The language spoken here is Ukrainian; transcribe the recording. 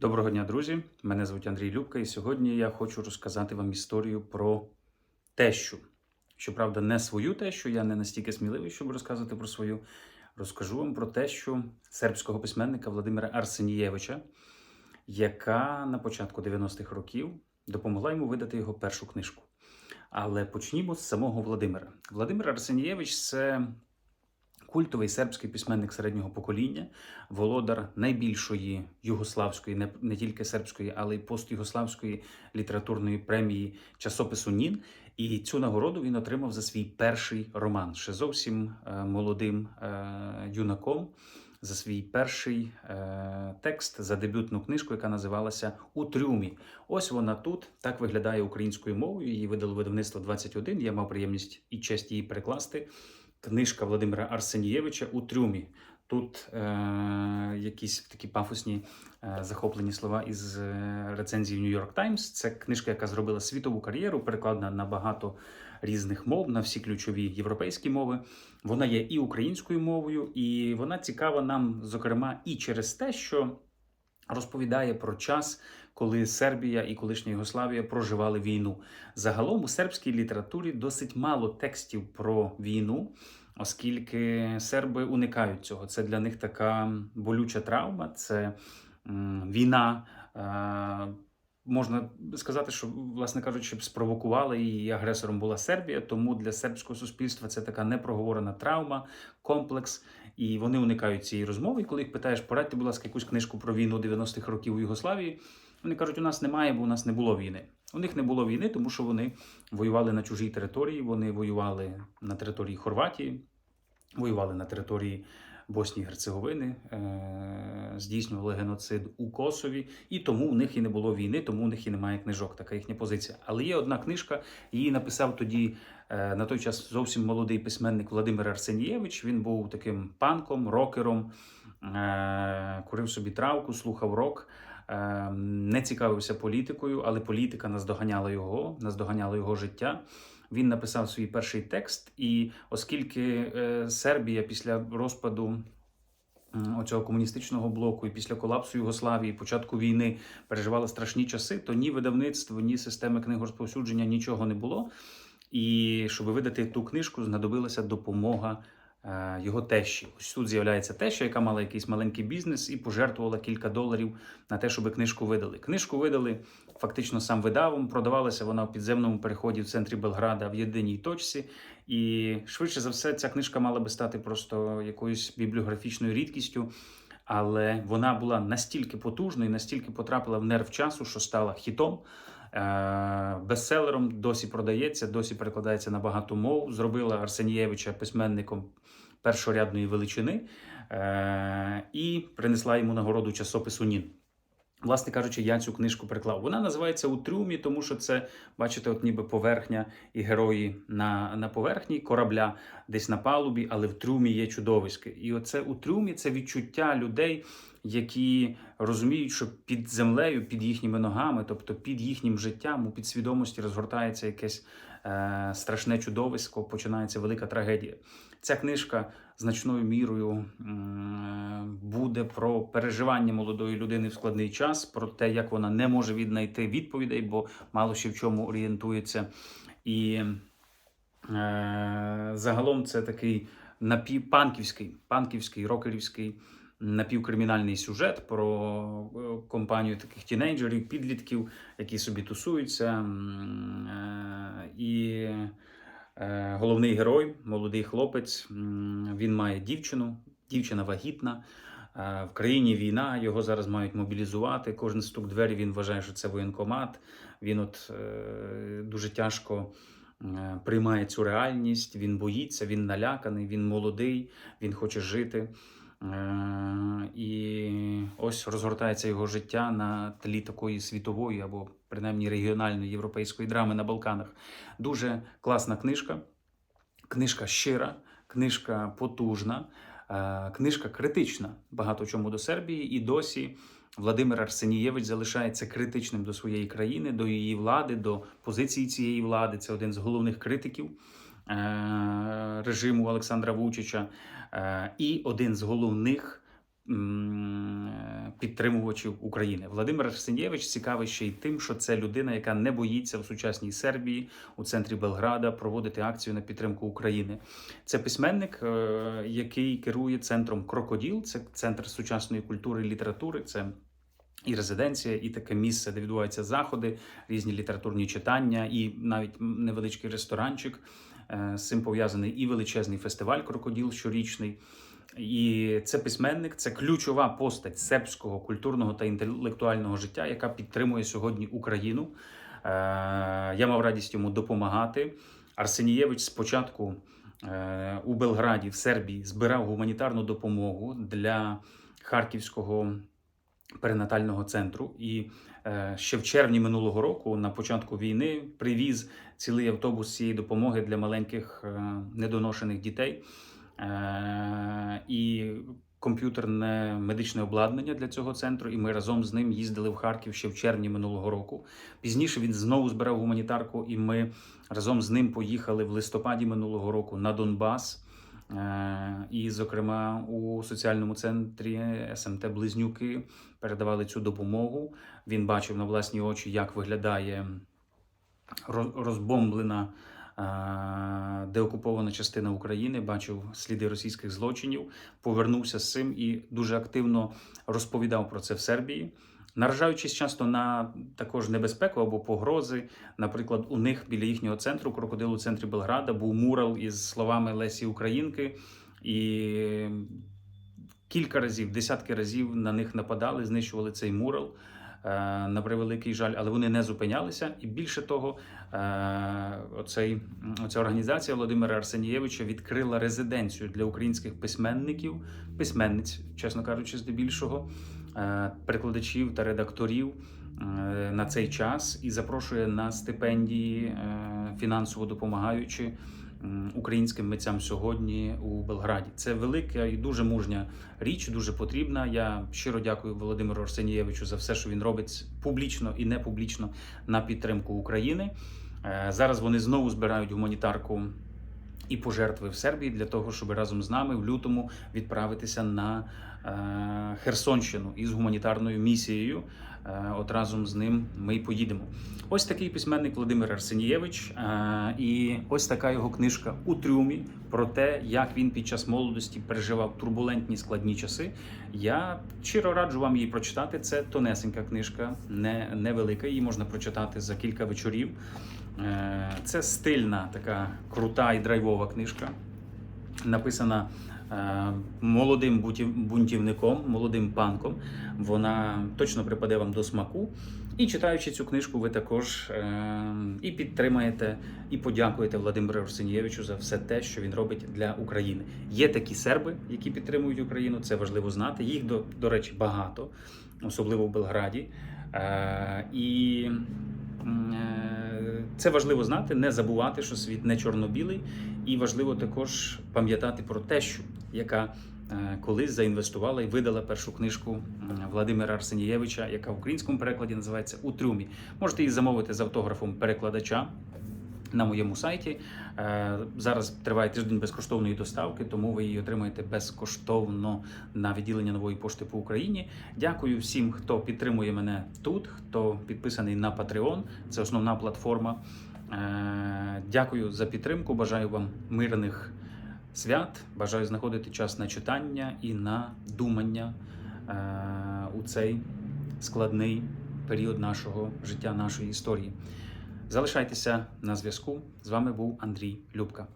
Доброго дня, друзі! Мене звуть Андрій Любка, і сьогодні я хочу розказати вам історію про тещу. Щоправда, не свою тещу, я не настільки сміливий, щоб розказувати про свою. Розкажу вам про тещу сербського письменника Владимира Арсенієвича, яка на початку 90-х років допомогла йому видати його першу книжку. Але почнімо з самого Владимира. Владимир Арсенієвич це культовий сербський письменник середнього покоління, володар найбільшої югославської, не, не тільки сербської, але й постюгославської літературної премії часопису Нін. І цю нагороду він отримав за свій перший роман, ще зовсім е, молодим е, юнаком. За свій перший е, текст за дебютну книжку, яка називалася У трюмі. Ось вона тут так виглядає українською мовою. Її видало видавництво 21. Я мав приємність і честь її перекласти книжка Володимира Арсенієвича у трюмі. Тут е, якісь такі пафосні е, захоплені слова із е, рецензії New York Times. Це книжка, яка зробила світову кар'єру, перекладена на багато різних мов, на всі ключові європейські мови. Вона є і українською мовою, і вона цікава нам, зокрема, і через те, що розповідає про час, коли Сербія і колишня Югославія проживали війну. Загалом у сербській літературі досить мало текстів про війну, оскільки серби уникають цього. Це для них така болюча травма, це війна. Можна сказати, що, власне кажучи, спровокувала її агресором була Сербія, тому для сербського суспільства це така непроговорена травма, комплекс, і вони уникають цієї розмови. І коли їх питаєш, порадьте, будь ласка, якусь книжку про війну 90-х років у Югославії, вони кажуть, у нас немає, бо у нас не було війни. У них не було війни, тому що вони воювали на чужій території, вони воювали на території Хорватії, воювали на території Боснії і Герцеговини, е- здійснювали геноцид у Косові, і тому у них і не було війни, тому у них і немає книжок. Така їхня позиція. Але є одна книжка, її написав тоді е- на той час зовсім молодий письменник Владимир Арсенієвич. Він був таким панком, рокером, е- курив собі травку, слухав рок. Е, Не цікавився політикою, але політика наздоганяла його, наздоганяла його життя. Він написав свій перший текст, і оскільки Сербія після розпаду оцього комуністичного блоку і після колапсу Югославії, початку війни переживали страшні часи, то ні видавництво, ні системи книгорозповсюдження нічого не було. І щоб видати ту книжку, знадобилася допомога його тещі. Ось тут з'являється теща, яка мала якийсь маленький бізнес і пожертвувала кілька доларів на те, щоб книжку видали. Книжку видали фактично сам видавом. Продавалася вона в підземному переході в центрі Белграда в єдиній точці. І швидше за все, ця книжка мала би стати просто якоюсь бібліографічною рідкістю. Але вона була настільки потужною, настільки потрапила в нерв часу, що стала хітом. Е, Бестселером досі продається, досі перекладається на багато мов. Зробила Арсенієвича письменником першорядної величини е, і принесла йому нагороду часопису Нін. Власне кажучи, я цю книжку приклав. Вона називається у трюмі, тому що це, бачите, от ніби поверхня і герої на на поверхні корабля, десь на палубі, але в трюмі є чудовиськи. І оце у трюмі це відчуття людей, які розуміють, що під землею, під їхніми ногами, тобто під їхнім життям, у підсвідомості розгортається якесь е, страшне чудовисько, починається велика трагедія. Ця книжка значною мірою м, буде про переживання молодої людини в складний час, про те, як вона не може віднайти відповідей, бо мало ще в чому орієнтується. І е, загалом це такий напівпанківський, панківський, рокерівський напівкримінальний сюжет про е, компанію таких тінейджерів, підлітків, які собі тусуються. е, І е, головний герой, молодий хлопець, він має дівчину, дівчина вагітна. Е, В країні війна, його зараз мають мобілізувати. Кожен стук двері він вважає, що це воєнкомат. Він от е, дуже тяжко е, приймає цю реальність. Він боїться, він наляканий, він молодий, він хоче жити. І ось розгортається його життя на тлі такої світової або принаймні регіональної європейської драми на Балканах. Дуже класна книжка. Книжка щира, книжка потужна, книжка критична багато чому до Сербії. І досі Владимир Арсенієвич залишається критичним до своєї країни, до її влади, до позиції цієї влади. Це один з головних критиків е, режиму Олександра Вучича, е, і один з головних е, підтримувачів України. Владимир Арсенєвич цікавий ще й тим, що це людина, яка не боїться в сучасній Сербії у центрі Белграда проводити акцію на підтримку України. Це письменник, е, який керує центром Крокоділ, це центр сучасної культури і літератури. Це і резиденція, і таке місце, де відбуваються заходи, різні літературні читання, і навіть невеличкий ресторанчик. Е, З цим пов'язаний і величезний фестиваль Крокоділ щорічний. І це письменник, це ключова постать сербського культурного та інтелектуального життя, яка підтримує сьогодні Україну. Е, Я мав радість йому допомагати. Арсенієвич спочатку е, у Белграді, в Сербії, збирав гуманітарну допомогу для харківського перинатального центру. І е, ще в червні минулого року, на початку війни, привіз цілий автобус цієї допомоги для маленьких недоношених дітей. Е, і комп'ютерне медичне обладнання для цього центру. І ми разом з ним їздили в Харків ще в червні минулого року. Пізніше він знову збирав гуманітарку, і ми разом з ним поїхали в листопаді минулого року на Донбас. Е, І, зокрема, у соціальному центрі СМТ Близнюки передавали цю допомогу. Він бачив на власні очі, як виглядає розбомблена деокупована частина України, бачив сліди російських злочинів, повернувся з цим і дуже активно розповідав про це в Сербії. Наражаючись часто на також небезпеку або погрози. Наприклад, у них біля їхнього центру, крокодилу центрі Белграда, був мурал із словами Лесі Українки, і кілька разів, десятки разів на них нападали, знищували цей мурал. Е, На превеликий жаль, але вони не зупинялися. І більше того, е, оцей, оця організація Володимира Арсенієвича відкрила резиденцію для українських письменників, письменниць, чесно кажучи, здебільшого, е, перекладачів та редакторів на цей час і запрошує на стипендії, фінансово допомагаючи українським митцям сьогодні у Белграді. Це велика і дуже мужня річ, дуже потрібна. Я щиро дякую Володимиру Арсенієвичу за все, що він робить публічно і не публічно на підтримку України. Е, Зараз вони знову збирають гуманітарку і пожертви в Сербії для того, щоб разом з нами в лютому відправитися на е, Херсонщину із гуманітарною місією. Е, От разом з ним ми й поїдемо. Ось такий письменник Володимир Арсенієвич, е, і ось така його книжка у трюмі про те, як він під час молодості переживав турбулентні складні часи. Я щиро раджу вам її прочитати. Це тонесенька книжка, не невелика. Її можна прочитати за кілька вечорів. Е, Це стильна, така крута і драйвова книжка, написана е, молодим бунтівником, молодим панком. Вона точно припаде вам до смаку. І читаючи цю книжку, ви також е, і підтримаєте, і подякуєте Владимиру Арсенієвичу за все те, що він робить для України. Є такі серби, які підтримують Україну. Це важливо знати. Їх до, до речі багато, особливо в Белграді. І це важливо знати, не забувати, що світ не чорно-білий, і важливо також пам'ятати про тещу, яка е, колись заінвестувала і видала першу книжку Владимира Арсенієвича, яка в українському перекладі називається У трюмі. Можете її замовити з автографом перекладача. На моєму сайті Е, зараз триває тиждень безкоштовної доставки, тому ви її отримаєте безкоштовно на відділення нової пошти по Україні. Дякую всім, хто підтримує мене тут, хто підписаний на Patreon. Це основна платформа. Е, Дякую за підтримку. Бажаю вам мирних свят. Бажаю знаходити час на читання і на думання е, у цей складний період нашого життя, нашої історії. Залишайтеся на зв'язку. З вами був Андрій Любка.